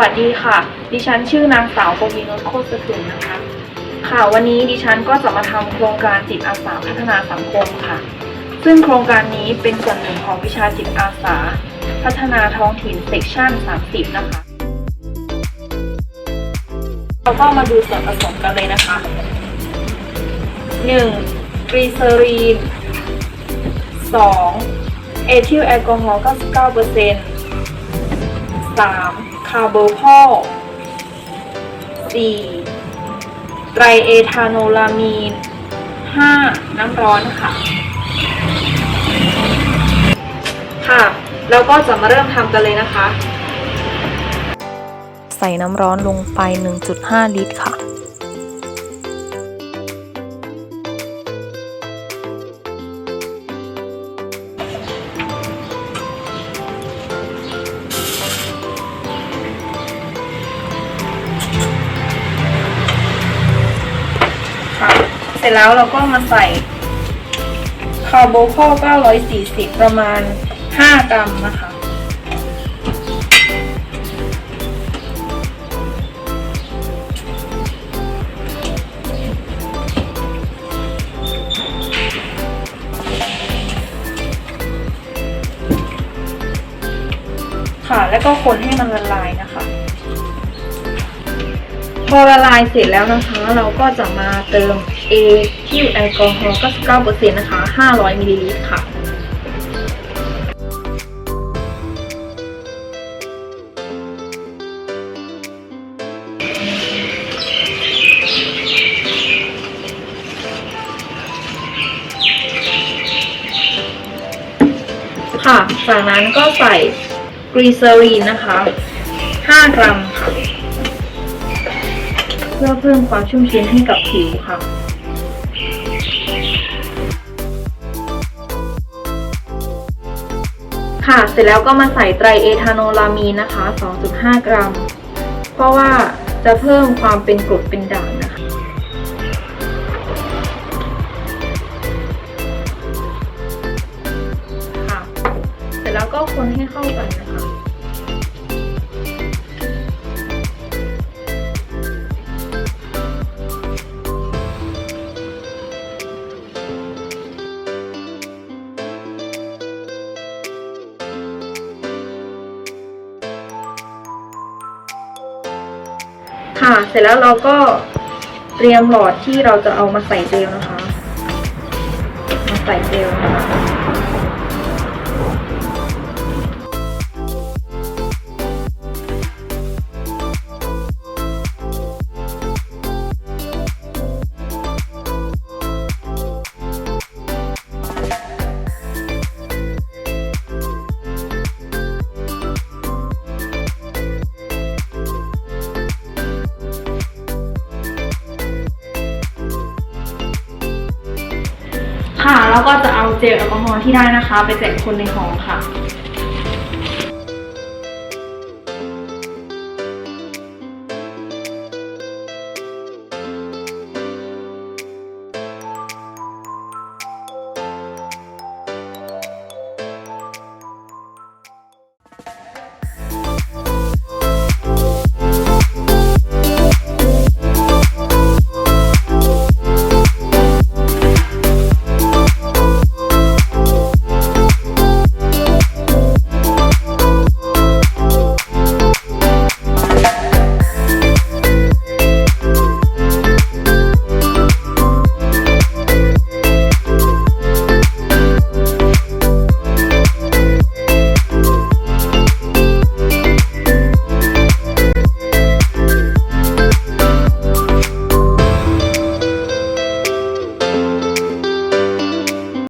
วัสดีค่ะ ดิฉันชื่อนางสาวปวีนนท์โคตรสถึงนะคะ ค่ะวันนี้ดิฉันก็จะมาทำโครงการจิตอาสาพัฒนาสังคมค่ะ ซึ่งโครงการนี้เป็นส่วนหนึ่งของวิชาจิตอาสา พัฒนาท้องถิ่นเซกชั่น 30 นะคะ เราก็มาดูส่วนผสมกันเลยนะคะ 1. กรีเซอรีน 2. เอทิลแอลกอฮอล์99% 3. คาร์โบพอล 4. ไตรเอทานโนลามีน 5. น้ำร้อนค่ะ ค่ะแล้วก็จะมาเริ่มทำกันเลยนะคะ ใส่น้ำร้อนลงไป 1.5 ลิตรค่ะ เสร็จแล้วเราก็มาใส่คาร์โบโค940 ประมาณ 5 กรัมนะคะ ค่ะ แล้วก็คนให้มันละลายนะคะ พอละลายเสร็จแล้วนะคะ เราก็จะมาเติม A ที่แอลกอฮอล์99%นะคะ 500มิลลิลิตรค่ะค่ะ จากนั้นก็ใส่กรีเซอรีนนะคะ 5 กรัมค่ะ พื่อเพิ่มความชุ่มชื้นให้กับผิวค่ะค่ะเสร็จแล้วก็มาใส่ไตรเอทานโนลามีนนะคะ 2.5 กรัม เพราะว่าจะเพิ่มความเป็นกรดเป็นด่างนะคะ ค่ะ เสร็จแล้วก็คนให้เข้ากันนะคะ ค่ะเสร็จแล้วเราก็เตรียมหลอดที่เราจะเอามาใส่เจลนะคะ มาใส่เจลนะคะค่ะ แล้วก็จะเอาเจลแอลกอฮอล์ที่ได้นะคะ ไปแจกคนในหอค่ะ